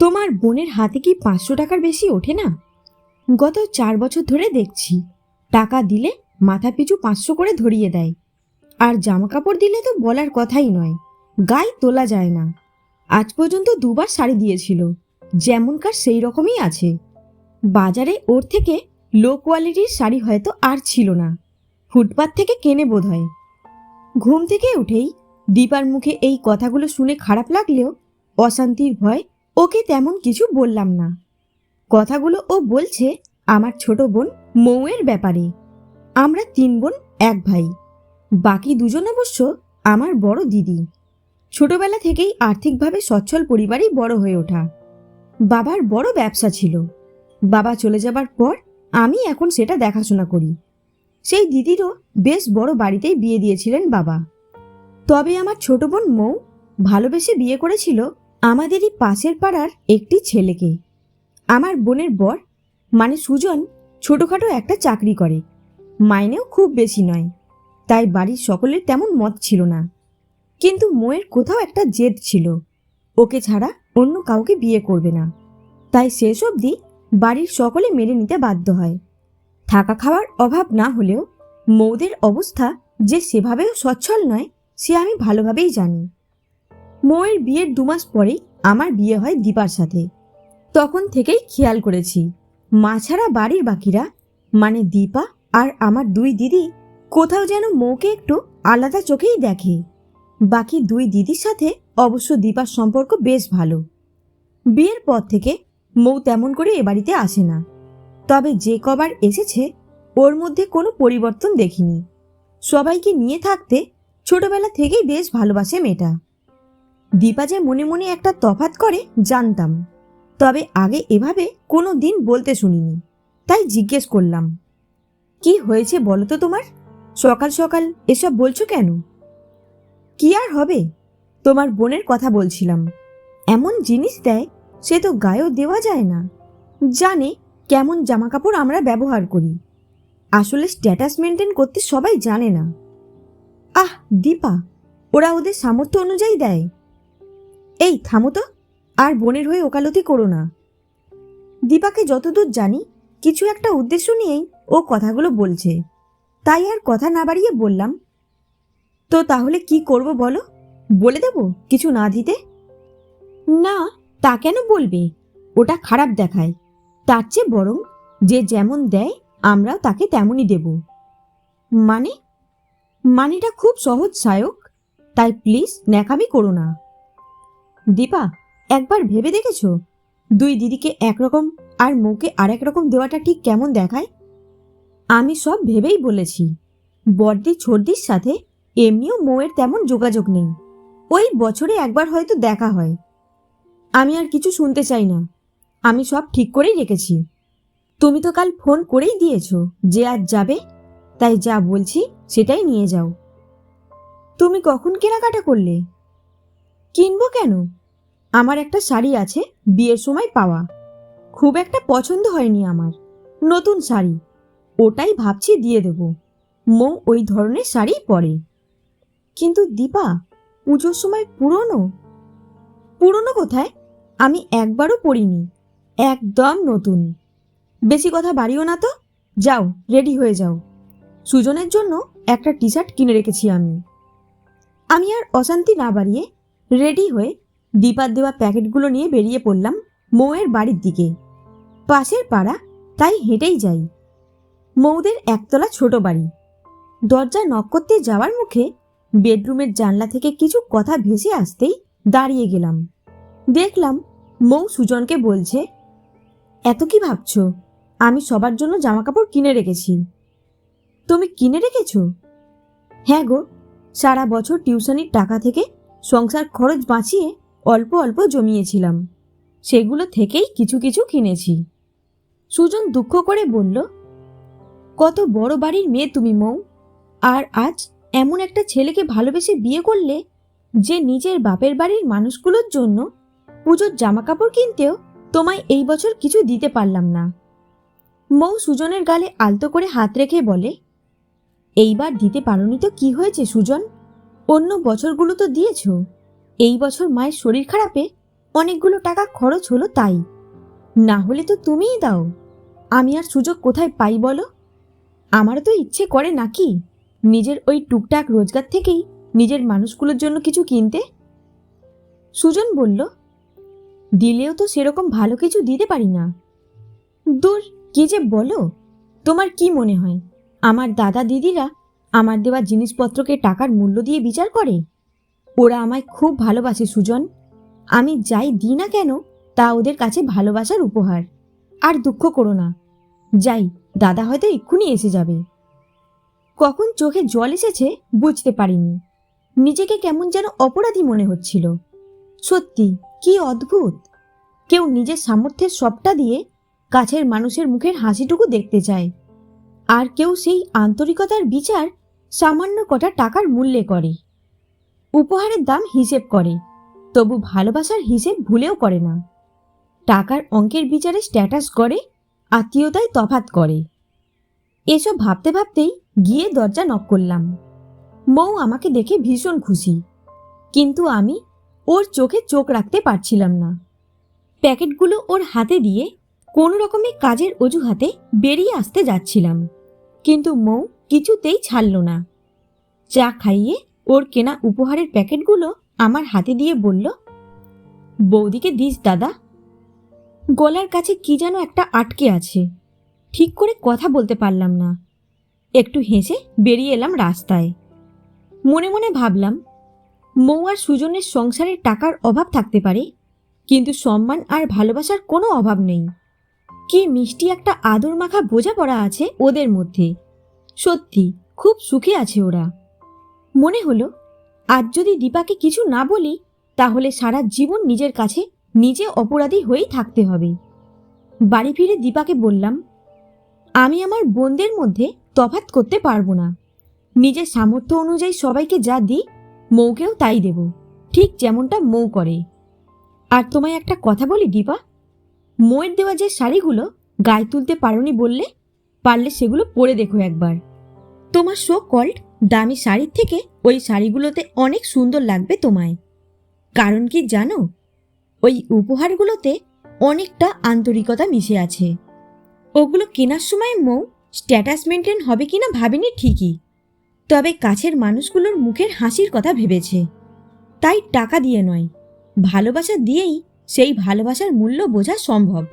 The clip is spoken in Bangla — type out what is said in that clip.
তোমার বোনের হাতে কি পাঁচশো টাকার বেশি ওঠে না? গত চার বছর ধরে দেখছি। টাকা দিলে মাথা পিছু পাঁচশো করে ধরিয়ে দেয়। আর জামা কাপড় দিলে তো বলার কথাই নয়। গায়ে তোলা যায় না। আজ পর্যন্ত দুবার শাড়ি দিয়েছিল। যেমনকার সেই রকমই আছে। বাজারে ওর থেকে লো কোয়ালিটির শাড়ি হয়তো আর ছিল না। ফুটপাত থেকে কেনে বোধ হয়। ঘুম থেকে উঠেই দীপার মুখে এই কথাগুলো শুনে খারাপ লাগলেও অশান্তির ভয় ওকে তেমন কিছু বললাম না। কথাগুলো ও বলছে আমার ছোট বোন মৌয়ের ব্যাপারে। আমরা তিন বোন, এক ভাই। বাকি দুজন অবশ্য আমার বড় দিদি। ছোটবেলা থেকেই আর্থিকভাবে সচ্ছল পরিবারেই বড় হয়ে ওঠা। বাবার বড় ব্যবসা ছিল। বাবা চলে যাবার পর আমি এখন সেটা দেখাশোনা করি। সেই দিদিরও বেশ বড় বাড়িতেই বিয়ে দিয়েছিলেন বাবা। তবে আমার ছোট বোন মৌ ভালোবেসে বিয়ে করেছিল আমাদেরই পাশের পাড়ার একটি ছেলেকে। আমার বোনের বর মানে সুজন, ছোটোখাটো একটা চাকরি করে। মাইনেও খুব বেশি নয়। তাই বাড়ির সকলের তেমন মত ছিল না। কিন্তু মোয়ের কোথাও একটা জেদ ছিল। ওকে ছাড়া অন্য কাউকে বিয়ে করবে না। তাই শেষ অবধি বাড়ির সকলে মেনে নিতে বাধ্য হয়। থাকা খাওয়ার অভাব না হলেও মৌদের অবস্থা যে সেভাবেও সচ্ছল নয়, সে আমি ভালোভাবেই জানি। মৌয়ের বিয়ের দু মাস পরেই আমার বিয়ে হয় দীপার সাথে। তখন থেকেই খেয়াল করেছি, মা ছাড়া বাড়ির বাকিরা মানে দীপা আর আমার দুই দিদি, কোথাও যেন মৌকে একটু আলাদা চোখেই দেখে। বাকি দুই দিদির সাথে অবশ্য দীপার সম্পর্ক বেশ ভালো। বিয়ের পর থেকে মৌ তেমন করে এ বাড়িতে আসে না। তবে যে কবার এসেছে, ওর মধ্যে কোনো পরিবর্তন দেখিনি। সবাইকে নিয়ে থাকতে ছোটবেলা থেকেই বেশ ভালোবাসে মেয়েটা। দীপা যে মনে মনে একটা তফাত করে, জানতাম। তবে আগে এভাবে কোনো দিন বলতে শুনিনি। তাই জিজ্ঞেস করলাম, কি হয়েছে বলো তো তোমার? সকাল সকাল এসব বলছো কেন? কি আর হবে? তোমার বোনের কথা বলছিলাম। এমন জিনিস দেয়, সে তো গায়েও দেওয়া যায় না। জানে কেমন জামাকাপড় আমরা ব্যবহার করি। আসলে স্ট্যাটাস মেনটেন করতে সবাই জানে না। আহ, দীপা, ওরা ওদের সামর্থ্য অনুযায়ী দেয়। এই, থামো তো। আর বোনের হয়ে ওকালতি করো না। দীপাকে যতদূর জানি, কিছু একটা উদ্দেশ্য নিয়েই ও কথাগুলো বলছে। তাই আর কথা না বাড়িয়ে বললাম, তো তাহলে কি করব বলো? বলে দেব কিছু না দিতে? না, তা কেন বলবে? ওটা খারাপ দেখায়। তার চেয়ে বরং যে যেমন দেয়, আমরাও তাকে তেমনই দেব। মানে? মানেটা খুব সহজ, সায়ক। তাই প্লিজ ন্যাকামি করো না। দীপা, একবার ভেবে দেখেছ? দুই দিদিকে একরকম আর মৌকে আরেক রকম দেওয়াটা ঠিক কেমন দেখায়? আমি সব ভেবেই বলেছি। বড়দি ছোটদির সাথে এমনিও মৌয়ের তেমন যোগাযোগ নেই। ওই বছরে একবার হয়তো দেখা হয়। আমি আর কিছু শুনতে চাই না। আমি সব ঠিক করেই রেখেছি। তুমি তো কাল ফোন করেই দিয়েছ যে আজ যাবে, তাই যা বলছি সেটাই নিয়ে যাও। তুমি কখন কেনাকাটা করলে? কিনবো কেন? আমার একটা শাড়ি আছে, বিয়ের সময় পাওয়া। খুব একটা পছন্দ হয়নি আমার। নতুন শাড়ি। ওটাই ভাবছি দিয়ে দেব। মৌ ওই ধরনের শাড়ি পরে। কিন্তু দীপা, পুজোর সময় পুরনো? পুরনো কোথায়? আমি একবারও পরিনি। একদম নতুন। বেশি কথা বাড়িও না তো। যাও, রেডি হয়ে যাও। সুজনের জন্য একটা টি শার্ট কিনে রেখেছি আমি। আমি আর অশান্তি না বাড়িয়ে রেডি হয়ে দীপার দেওয়া প্যাকেটগুলো নিয়ে বেরিয়ে পড়লাম মৌয়ের বাড়ির দিকে। পাশের পাড়া তাই হেঁটেই যাই। মৌদের একতলা ছোট বাড়ি। দরজা নক করতে যাওয়ার মুখে বেডরুমের জানলা থেকে কিছু কথা ভেসে আসতেই দাঁড়িয়ে গেলাম। দেখলাম মৌ সুজনকে বলছে, এত কি ভাবছ? আমি সবার জন্য জামাকাপড় কিনে রেখেছি। তুমি কিনে রেখেছ? হ্যাঁ গো, সারা বছর টিউশনির টাকা থেকে সংসার খরচ বাঁচিয়ে অল্প অল্প জমিয়েছিলাম। সেগুলো থেকেই কিছু কিছু কিনেছি। সুজন দুঃখ করে বলল, কত বড় বাড়ির মেয়ে তুমি মৌ। আর আজ এমন একটা ছেলেকে ভালোবেসে বিয়ে করলে যে নিজের বাপের বাড়ির মানুষগুলোর জন্য পুজোর জামাকাপড় কিনতেও তোমায় এই বছর কিছু দিতে পারলাম না। মৌ সুজনের গালে আলতো করে হাত রেখে বলে, এইবার দিতে পারোনি তো কি হয়েছে সুজন? অন্য বছরগুলো তো দিয়েছ। এই বছর মায়ের শরীর খারাপে অনেকগুলো টাকা খরচ হলো তাই। না হলে তো তুমিই দাও। আমি আর সুযোগ কোথায় পাই বলো? আমারও তো ইচ্ছে করে নাকি? নিজের ওই টুকটাক রোজগার থেকেই নিজের মানুষগুলোর জন্য কিছু কিনতে? সুজন বলল, দিলেও তো সেরকম ভালো কিছু দিতে পারি না। দূর, কি যে বলো? তোমার কি মনে হয়? আমার দাদা দিদিরা আমার দেওয়া জিনিসপত্রকে টাকার মূল্য দিয়ে বিচার করে? ওরা আমায় খুব ভালোবাসে, সুজন। আমি যাই দিই না কেন, তা ওদের কাছে ভালোবাসার উপহার। আর দুঃখ করো না। যাই, দাদা হয়তো এক্ষুনি এসে যাবে। কখন চোখে জল এসেছে বুঝতে পারিনি। নিজেকে কেমন যেন অপরাধী মনে হচ্ছিল। সত্যি, কি অদ্ভুত। কেউ নিজের সামর্থ্যের সবটা দিয়ে কাছের মানুষের মুখের হাসিটুকু দেখতে চায়। আর কেউ সেই আন্তরিকতার বিচার সামান্য কটা টাকার মূল্যে করে। উপহারের দাম হিসেব করে, তবু ভালোবাসার হিসেব ভুলেও করে না। টাকার অঙ্কের বিচারে স্ট্যাটাস করে আত্মীয়তায় তফাত করে। এসব ভাবতে ভাবতেই গিয়ে দরজা নক করলাম। মৌ আমাকে দেখে ভীষণ খুশি, কিন্তু আমি ওর চোখে চোখ রাখতে পারছিলাম না। প্যাকেটগুলো ওর হাতে দিয়ে কোনো রকমে কাজের অজুহাতে বেরিয়ে আসতে যাচ্ছিলাম। কিন্তু মৌ কিছুতেই ছাড়ল না। চা খাইয়ে ওর কেনা উপহারের প্যাকেটগুলো আমার হাতে দিয়ে বলল, বৌদিকে দিস, দাদা। গলার কাছে কি যেন একটা আটকে আছে। ঠিক করে কথা বলতে পারলাম না। একটু হেসে বেরিয়ে এলাম রাস্তায়। মনে মনে ভাবলাম, মৌ আর সুজনের সংসারের টাকার অভাব থাকতে পারে, কিন্তু সম্মান আর ভালোবাসার কোনো অভাব নেই। কি মিষ্টি একটা আদর মাখা বোঝাপড়া আছে ওদের মধ্যে। সত্যি, খুব সুখে আছে ওরা। মনে হলো, আজ যদি দীপাকে কিছু না বলি, তাহলে সারা জীবন নিজের কাছে নিজে অপরাধী হয়েই থাকতে হবে। বাড়ি ফিরে দীপাকে বললাম, আমি আমার বোনদের মধ্যে তফাৎ করতে পারব না। নিজের সামর্থ্য অনুযায়ী সবাইকে যা দিই, মৌকেও তাই দেব। ঠিক যেমনটা মৌ করে। আর তোমায় একটা কথা বলি দীপা, মৌয়ের দেওয়া যে শাড়িগুলো গায়ে তুলতে পারোনি বললে পারলে সেগুলো পরে দেখো একবার। তোমার শো কল্ড দামি শাড়ির থেকে ওই শাড়িগুলোতে অনেক সুন্দর লাগবে তোমায়। কারণ কি জানো? ওই উপহারগুলোতে অনেকটা আন্তরিকতা মিশে আছে। ওগুলো কেনার সময় মৌ স্ট্যাটাস মেনটেন হবে কিনা ভাবিনি ঠিকই। তবে কাছের মানুষগুলোর মুখের হাসির কথা ভেবেছে। তাই টাকা দিয়ে নয়, ভালোবাসা দিয়েই সেই ভালোবাসার মূল্য বোঝা সম্ভব।